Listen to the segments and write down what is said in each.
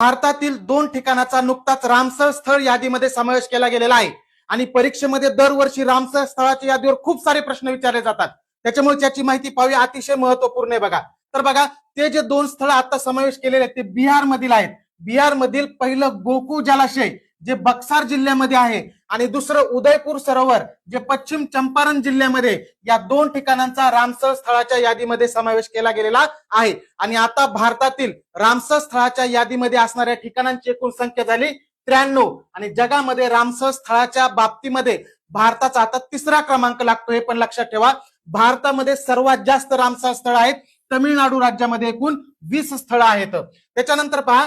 भारतातील दोन ठिकाणाचा नुकताच रामसर स्थळ यादीमध्ये समावेश केला गेलेला आहे. आणि परीक्षेमध्ये दरवर्षी रामसर स्थळाच्या यादीवर खूप सारे प्रश्न विचारले जातात. त्याच्यामुळे त्याची माहिती पाहूया अतिशय महत्त्वपूर्ण आहे बघा. तर बघा ते जे दोन स्थळ आता समावेश केलेले आहेत ते बिहार मधील आहेत. बिहार मधील पहिलं गोकू जलाशय जे बक्सार जिल्ह्यामध्ये आहे आणि दुसरं उदयपूर सरोवर जे पश्चिम चंपारण जिल्ह्यामध्ये या दोन ठिकाणांचा रामसर स्थळाच्या यादीमध्ये समावेश केला गेलेला आहे. आणि आता भारतातील रामसर स्थळाच्या यादीमध्ये असणाऱ्या ठिकाणांची एकूण संख्या झाली त्र्याण्णव. आणि जगामध्ये रामसर स्थळाच्या बाबतीमध्ये भारताचा आता तिसरा क्रमांक लागतो हे पण लक्षात ठेवा. भारतामध्ये सर्वात जास्त रामसर स्थळ आहेत. तमिळनाडू राज्यामध्ये एकूण वीस स्थळ आहेत. त्याच्यानंतर पहा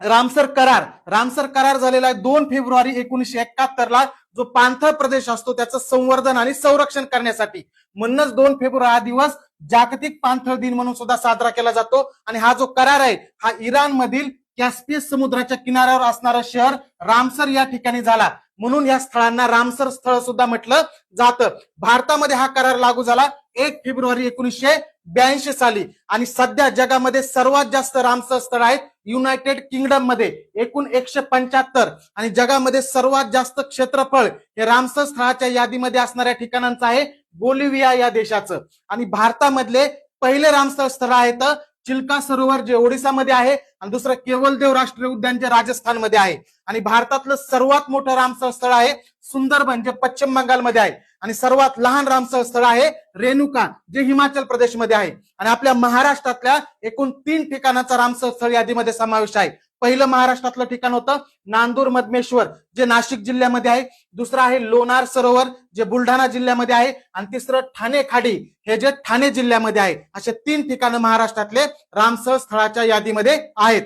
रामसर करार. रामसर करार झालेला आहे दोन फेब्रुवारी एकोणीशे एकाहत्तर ला जो पांथळ प्रदेश असतो त्याचं संवर्धन आणि संरक्षण करण्यासाठी. म्हणूनच दोन फेब्रुवारी हा दिवस जागतिक पांथळ दिन म्हणून सुद्धा साजरा केला जातो. आणि हा जो करार आहे हा इराण मधील कॅस्पियस समुद्राच्या किनाऱ्यावर असणारं शहर रामसर या ठिकाणी झाला. म्हणून या स्थळांना रामसर स्थळ सुद्धा म्हटलं जातं. भारतामध्ये हा करार लागू झाला. एक फेब्रुवारी एकोणीसशे ब्याऐंशी साली. आणि सध्या जगामध्ये सर्वात जास्त रामसर स्थळ आहेत युनायटेड किंगडममध्ये एकूण एकशे पंच्याहत्तर. आणि जगामध्ये सर्वात जास्त क्षेत्रफळ हे रामसर स्थळाच्या यादीमध्ये असणाऱ्या ठिकाणांचं आहे बोलिव्हिया या देशाचं. आणि भारतामधले पहिले रामसर स्थळ आहे तर चिल्का सरोवर जे ओडिसामध्ये आहे आणि दुसरं केवलदेव राष्ट्रीय उद्यान जे राजस्थानमध्ये आहे. आणि भारतातलं सर्वात मोठं रामसर स्थळ आहे सुंदरबन जे पश्चिम बंगालमध्ये आहे. आणि सर्वात लहान रामसर स्थळ आहे रेणुका जे हिमाचल प्रदेशमध्ये आहे. आणि आपल्या महाराष्ट्रातल्या एकूण तीन ठिकाणाचा रामसर स्थळ यादीमध्ये समावेश आहे. पहिलं महाराष्ट्रातलं ठिकाण होतं नांदूर मधमेश्वर जे नाशिक जिल्ह्यामध्ये आहे. दुसरं आहे लोणार सरोवर जे बुलढाणा जिल्ह्यामध्ये आहे. आणि तिसरं ठाणे खाडी हे जे ठाणे जिल्ह्यामध्ये आहे. असे तीन ठिकाणं महाराष्ट्रातले रामसर स्थळाच्या यादीमध्ये आहेत.